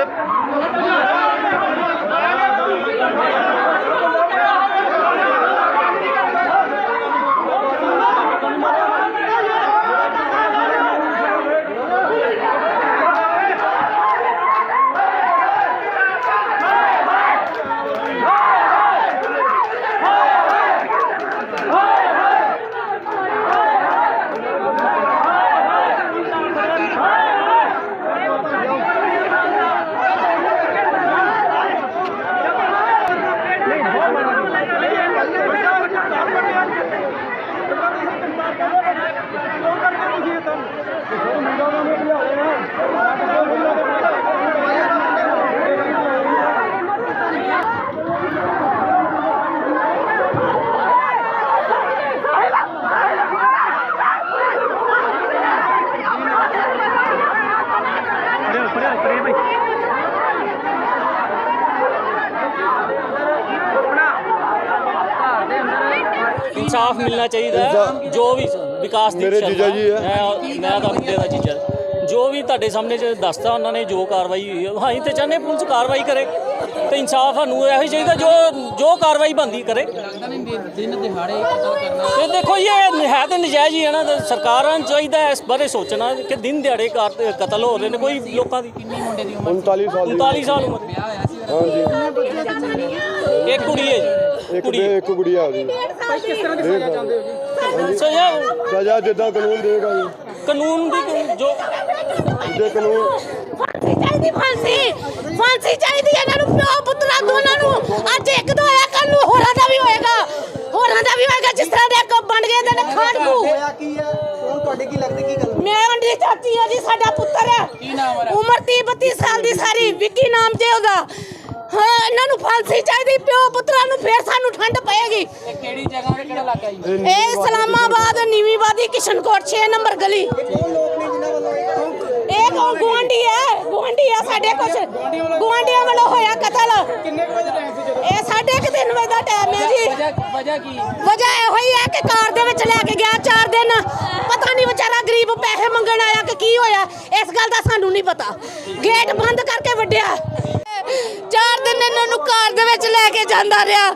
Yep. ਇਨਸਾਫ ਮਿਲਣਾ ਚਾਹੀਦਾ ਹੈ। ਜੋ ਵੀ ਵਿਕਾਸ ਦੀ ਮੇਰੇ ਜੀਜਾ ਜੀ ਹੈ। ਮੈਂ ਮੈਂ ਤਾਂ ਮੁੰਡੇ ਦਾ ਜੀਜਾ। ਜੋ ਵੀ ਤੁਹਾਡੇ ਸਾਹਮਣੇ ਚ ਦੱਸਤਾ ਉਹਨਾਂ ਨੇ ਜੋ ਕਾਰਵਾਈ ਹੋਈ ਹੈ ਹਾਂ ਅਸੀਂ ਤੇ ਚਾਹੁੰਦੇ ਹਾਂ ਪੁਲਿਸ ਕਾਰਵਾਈ ਕਰੇ ਤੇ ਇਨਸਾਫ ਸਾਨੂੰ ਇਹੋ ਹੀ ਚਾਹੀਦਾ ਜੋ ਜੋ ਕਾਰਵਾਈ ਬੰਦੀ ਕਰੇ। ਲੱਗਦਾ ਨਹੀਂ ਦਿਨ- ਦਿਨ ਦਿਹਾੜੇ ਕਤਲ ਕਰਨਾ ਤੇ ਦੇਖੋ ਜੀ, ਇਹ ਹੈ ਤੇ ਨਜਾਇਜ਼ ਹੀ ਹੈ ਨਾ ਤੇ ਸਰਕਾਰਾਂ ਨੂੰ ਚਾਹੀਦਾ ਇਸ ਬਾਰੇ ਸੋਚਣਾ ਕਿ ਦਿਨ ਦਿਹਾੜੇ ਕਾਰ- ਕਤਲ ਹੋ ਰਹੇ ਨੇ ਕੋਈ ਲੋਕਾਂ ਦੀ। ਕਿੰਨੀ ਮੁੰਡੇ ਦੀ ਉਮਰ 39 ਸਾਲ ਦੀ 39 ਸਾਲ ਉਮਰ। ਵਿਆਹ ਹੋਇਆ ਸੀ ਇੱਕ ਕੁੜੀ ਹੈ ਜੀ। ਇੱਕ ਬੇ ਇੱਕ ਗੁੜੀਆ ਉਹਦੀ ਸੋ ਇਹ ਸਜ਼ਾ ਜਿੱਦਾਂ ਕਾਨੂੰਨ ਦੇਗਾ ਜੀ। ਕਾਨੂੰਨ ਦੀ ਜੋ ਜੇ ਕਾਨੂੰਨ। ਫਾਂਸੀ ਚਾਹੀਦੀ ਫਾਂਸੀ। ਫਾਂਸੀ ਚਾਹੀਦੀ ਹੈ ਇਹਨਾਂ ਨੂੰ ਪਿਓ ਪੁੱਤਰਾ ਦੋਨਾਂ ਨੂੰ। ਅੱਜ ਇੱਕ ਦੋ ਹੋਇਆ ਕੱਲ ਨੂੰ ਹੋਰਾਂ ਦਾ ਵੀ ਹੋਏਗਾ। ਹੋਰਾਂ ਦਾ ਵੀ ਹੋਏਗਾ ਜਿਸ ਤਰ੍ਹਾਂ ਦੇ ਅੱਗੋਂ ਬਣ ਗਏ ਦੇ ਨੇ ਖਾੜਕੂ ਹੋਇਆ ਕੀ ਹੈ? ਹੁਣ ਤੁਹਾਡੇ ਕੀ ਲੱਗਦਾ ਕੀ ਗੱਲ? ਮੈਂ ਉਹਦੀ ਚਾਚੀ ਹਾਂ ਜੀ ਸਾਡਾ ਪੁੱਤਰ ਹੈ ਕੀ ਨਾਮ ਹੈ ਉਮਰ 30 32 ਸਾਲ ਦੀ ਸਾਰੀ ਵਿੱਕੀ ਨਾਮ ਜੇ ਉਹਦਾ। ਹਾਂ ਨੂੰ ਫਾਂਸੀ ਚਾਹੀਦੀ ਪਿਓ ਪੁੱਤਰਾਂ ਨੂੰ ਫੇਰ ਸਾਨੂੰ ਠੰਡ ਪਏਗੀ। ਇਹ ਕਿਹੜੀ ਜਗ੍ਹਾ ਤੇ ਕਿਹੜਾ ਇਲਾਕਾ ਜੀ? ਇਹ ਇਸਲਾਮਾਬਾਦ ਨੀਵੀਂਵਾਦੀ ਕਿਸ਼ਨਕੋਟ 6 ਨੰਬਰ ਗਲੀ। ਕੌਣ ਲੋਕ ਨੇ ਜਿਨ੍ਹਾਂ ਵੱਲੋਂ ਇਹ ਕੰਮ ਇਹ ਕੋ ਗੁਆਂਢੀ ਹੈ ਗੁਆਂਢੀ ਹੈ ਸਾਡੇ ਕੁਛ। ਗੁਆਂਢੀਆਂ ਵੱਲੋਂ ਹੋਇਆ ਕਤਲ। ਕਿੰਨੇ ਵਜੇ ਟਾਈਮ ਸੀ ਜਦੋਂ? ਇਹ ਸਾਢੇ ਕੁ ਤਿੰਨ ਵਜੇ ਦਾ ਟਾਈਮ ਹੈ ਜੀ। ਵਜ੍ਹਾ ਵਜ੍ਹਾ ਕੀ? ਵਜ੍ਹਾ ਇਹੋ ਹੀ ਹੈ ਕਿ ਕਾਰ ਦੇ ਵਿੱਚ ਲੈ ਕੇ ਗਿਆ ਚਾਰ ਦਿਨ। ਪਤਾ ਨਹੀਂ ਵਿਚਾਰਾ ਗਰੀਬ ਪੈਸੇ ਮੰਗਣ ਆਇਆ ਕਿ ਕੀ ਹੋਇਆ। ਇਸ ਗੱਲ ਦਾ ਸਾਨੂੰ ਨਹੀਂ ਪਤਾ। ਗੇਟ ਬੰਦ ਕਰਕੇ ਵੱਡਿਆ ਦੇ ਵਿੱਚ ਲੈ ਕੇ ਜਾਂਦਾ ਰਿਹਾ।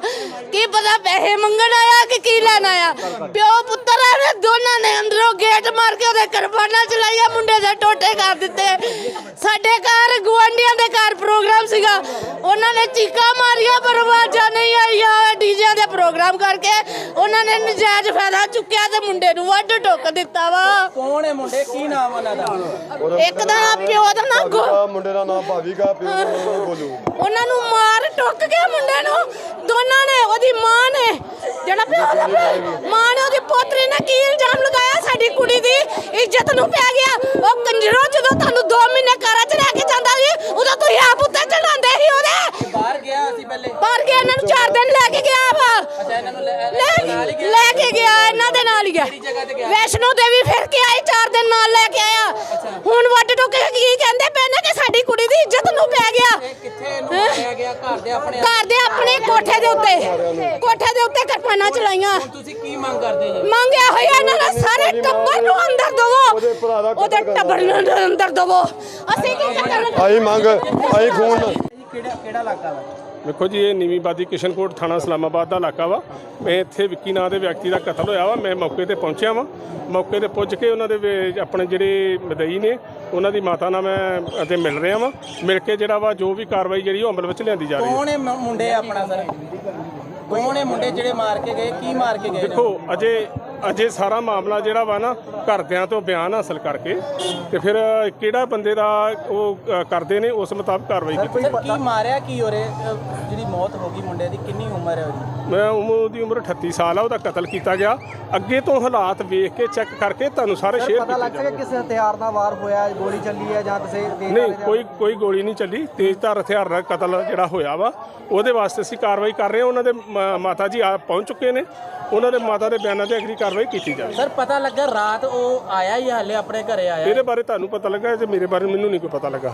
ਕੀ ਪਤਾ ਪੈਸੇ ਮੰਗਣ ਆਇਆ ਕਿ ਕੀ ਲੈਣ ਆਇਆ। ਪਿਓ ਪੁੱਤਰ ਨੇ, ਦੋਨਾਂ ਨੇ ਅੰਦਰੋਂ ਗੇਟ ਮਾਰ ਕੇ ਉਹਦੇ ਕਰਬਾਨਾ ਚਲਾਈਆ ਮੁੰਡੇ ਦੇ ਟੋਟੇ ਕਰ ਦਿੱਤੇ। ਸਾਡੇ ਘਰ ਗੁਆਂਢੀਆਂ ਦੇ ਘਰ ਪ੍ਰੋਗਰਾਮ ਸੀਗਾ। ਉਹਨਾਂ ਨੇ ਚੀਕਾਂ ਮਾਰੀਆਂ, ਪਰ ਆਵਾਜ਼ਾਂ ਨਹੀਂ ਆਈਆਂ। ਪ੍ਰੋਗਰਾਮ ਕਰਕੇ ਉਹਨਾਂ ਨੇ ਨਜਾਇਜ਼ ਫਾਇਦਾ ਚੁੱਕਿਆ ਤੇ ਮੁੰਡੇ ਨੂੰ ਵੱਢ ਟੁੱਕ ਦਿੱਤਾ ਵਾ। ਕੌਣ ਹੈ ਮੁੰਡੇ? ਕੀ ਨਾਮ ਉਹਨਾਂ ਦਾ? ਇੱਕ ਦਾ ਨਾਂ ਪਿਓ ਦਾ ਨਾਂ ਗੋ ਮੁੰਡੇ ਦਾ ਨਾਮ ਭਾਵੀਗਾ ਪਿਓ ਦਾ ਨਾਮ ਗੋਲੂ ਉਹਨਾਂ ਨੂੰ ਮਾਰ ਟੁੱਕ ਕੇ ਮੁੰਡੇ ਨੂੰ। ਦੋਨਾਂ ਨੇ ਉਹਦੀ ਮਾਂ ਨੇ ਜਿਹੜਾ ਪਿਓ ਦਾ ਮਾਂ ਨੇ ਉਹਦੀ ਪੋਤਰੀ ਨੇ ਕੀ ਇਲਜ਼ਾਮ ਲਗਾਇਆ? ਸਾਡੀ ਕੁੜੀ ਦੀ ਇੱਜ਼ਤ ਨੂੰ ਪੈ ਗਿਆ। ਉਹ ਕੰਜਰੋ ਜਦੋਂ ਤੁਹਾਨੂੰ 2 ਮਹੀਨੇ ਘਰਾਂ 'ਚ ਰਹਿ ਕੇ ਜਾਂਦਾ ਸੀ ਉਦੋਂ ਤੁਸੀਂ ਆਪ ਉੱਤੇ ਚੜਾਉਂਦੇ ਸੀ ਉਹਦੇ ਬਾਹਰ ਗਿਆ ਪਰ ਗਿਆ ਇਹਨਾਂ ਨੂੰ 4 ਦਿਨ ਲੈ ਕੇ ਗਿਆ ਵਾ। ਅੱਛਾ ਇਹਨਾਂ ਨੂੰ ਲੈ ਕੇ ਗਿਆ ਇਹਨਾਂ ਦੇ ਨਾਲ ਹੀ ਗਿਆ। ਜਗ੍ਹਾ ਤੇ ਗਿਆ? ਵੈਸ਼ਨੋ ਦੇਵੀ ਫਿਰ ਕੇ ਆਈ 4 ਦਿਨ ਨਾਲ ਲੈ ਕੇ ਆਇਆ। ਹੁਣ ਵੱਡ ਟੁੱਕ ਕੇ ਕੀ ਕਹਿੰਦੇ ਪਏ ਨੇ ਕਿ ਸਾਡੀ ਕੁੜੀ ਦੀ ਇੱਜ਼ਤ ਨੂੰ ਪੈ ਗਿਆ। ਇਹ ਕਿੱਥੇ ਇਹਨੂੰ ਮਾਰਿਆ ਗਿਆ? ਘਰ ਦੇ ਆਪਣੇ ਘਰ ਦੇ ਆਪਣੇ ਕੋਠੇ ਦੇ ਉੱਤੇ। ਕੋਠੇ ਦੇ ਉੱਤੇ ਕਿਰਪਾਨਾਂ ਚਲਾਈਆਂ ਤੁਸੀਂ ਕੀ ਮੰਗ ਕਰਦੇ ਜੀ? ਮੰਗਿਆ ਹੋਇਆ ਇਹਨਾਂ ਦਾ ਸਾਰੇ ਟੱਬਰ ਨੂੰ ਅੰਦਰ ਦਵੋ। ਉਹਦੇ ਟੱਬਰ ਨੂੰ ਅੰਦਰ ਦਵੋ। ਅਸੀਂ ਕੀ ਕਰਨਾ ਆਈ ਮੰਗ ਆਈ ਖੂਨ। ਕਿਹੜਾ ਕਿਹੜਾ ਵਾ? ਵੇਖੋ ਜੀ ਇਹ ਨੀਵੀਂਬਾਦੀ ਕਿਸ਼ਨਕੋਟ ਥਾਣਾ ਇਸਲਾਮਾਬਾਦ ਦਾ ਇਲਾਕਾ ਵਾ। ਮੈਂ ਇੱਥੇ ਵਿੱਕੀ ਨਾਂ ਦੇ ਵਿਅਕਤੀ ਦਾ ਕਤਲ ਹੋਇਆ ਵਾ। ਮੈਂ ਮੌਕੇ ਤੇ ਪਹੁੰਚਿਆ ਵਾ। ਮੌਕੇ ਤੇ ਪੁੱਜ ਕੇ ਉਹਨਾਂ ਦੇ ਵੇ- ਆਪਣੇ ਜਿਹੜੇ ਮਦਈ ਨੇ ਉਹਨਾਂ ਦੀ ਮਾਤਾ ਨਾਲ ਮੈਂ ਅਤੇ ਮਿਲ ਰਿਹਾ ਵਾਂ। ਮਿਲ ਕੇ ਜਿਹੜਾ ਵਾ ਜੋ ਵੀ ਕਾਰਵਾਈ ਜਿਹੜੀ ਉਹ ਅਮਲ ਵਿੱਚ ਲਿਆਂਦੀ ਜਾ ਰਹੀ ਹੈ। ਕੌਣ ਮ- ਮੁੰਡੇ ਆਪਣਾ ਸਰ? ਕੌਣ ਮੁੰਡੇ ਜਿਹੜੇ ਮਾਰ ਕੇ ਗਏ? ਕੀ ਮਾਰ ਕੇ ਗਏ? ਨੇ? ਦੇਖੋ ਅਜੇ ਅਜੇ ਸਾਰਾ ਮਾਮਲਾ ਜਿਹੜਾ ਵਾ ਨਾ ਘਰਦਿਆਂ ਤੋਂ ਬਿਆਨ ਹਾਸਲ ਕਰਕੇ ਤੇ ਫਿਰ ਕਿਹੜਾ ਬੰਦੇ ਦਾ ਉਹ ਕਰਦੇ ਨੇ ਉਸ ਮੁਤਾਬਕ ਕਾਰਵਾਈ ਕੀਤੀ ਕੀ ਮਾਰਿਆ ਕੀ ਹੋਰੇ ਜਿਹੜੀ ਮੌਤ ਹੋ ਗਈ ਮੁੰਡੇ ਦੀ ਕਿੰਨੀ ਉਮਰ ਹੈ ਉਹਦੀ? ਮੈਂ ਉਮਰ ਦੀ ਉਮਰ 38 ਸਾਲ ਆ ਉਹਦਾ ਕਤਲ ਕੀਤਾ ਗਿਆ। ਅੱਗੇ ਤੋਂ ਹਾਲਾਤ ਵੇਖ ਕੇ ਚੈੱਕ ਕਰਕੇ ਤੁਹਾਨੂੰ ਸਾਰੇ ਸ਼ੇਅਰ ਪਤਾ ਲੱਗ ਸਕਿਆ ਕਿਸੇ ਹਥਿਆਰ ਨਾਲ ਵਾਰ ਹੋਇਆ ਗੋਲੀ ਚੱਲੀ ਹੈ ਜਾਂ ਕਿਸੇ ਤੇਜ਼ ਨਹੀਂ? ਕੋਈ ਕੋਈ ਗੋਲੀ ਨਹੀਂ ਚੱਲੀ। ਤੇਜ਼ਧਾਰ ਹਥਿਆਰ ਨਾਲ ਕਤਲ ਜਿਹੜਾ ਹੋਇਆ ਵਾ ਉਹਦੇ ਵਾਸਤੇ ਅਸੀਂ ਕਾਰਵਾਈ ਕਰ ਰਹੇ ਹਾਂ। ਉਹਨਾਂ ਦੇ ਮ- ਮਾਤਾ ਜੀ ਆ ਪਹੁੰਚ ਚੁੱਕੇ ਨੇ। ਉਹਨਾਂ ਦੇ ਮਾਤਾ ਦੇ ਬਿਆਨਾਂ ਤੇ ਅਗਲੀ ਕਾਰਵਾਈ ਕੀਤੀ ਜਾਵੇ ਸਰ ਪਤਾ ਲੱਗਾ ਰਾਤ ਉਹ ਆਇਆ ਹੀ ਹਾਲੇ ਆਪਣੇ ਘਰੇ ਆਇਆ ਇਹਦੇ ਬਾਰੇ ਤੁਹਾਨੂੰ ਪਤਾ ਲੱਗਾ ਜੇ ਮੇਰੇ ਬਾਰੇ ਮੈਨੂੰ ਨਹੀਂ ਕੋਈ ਪਤਾ ਲੱਗਾ।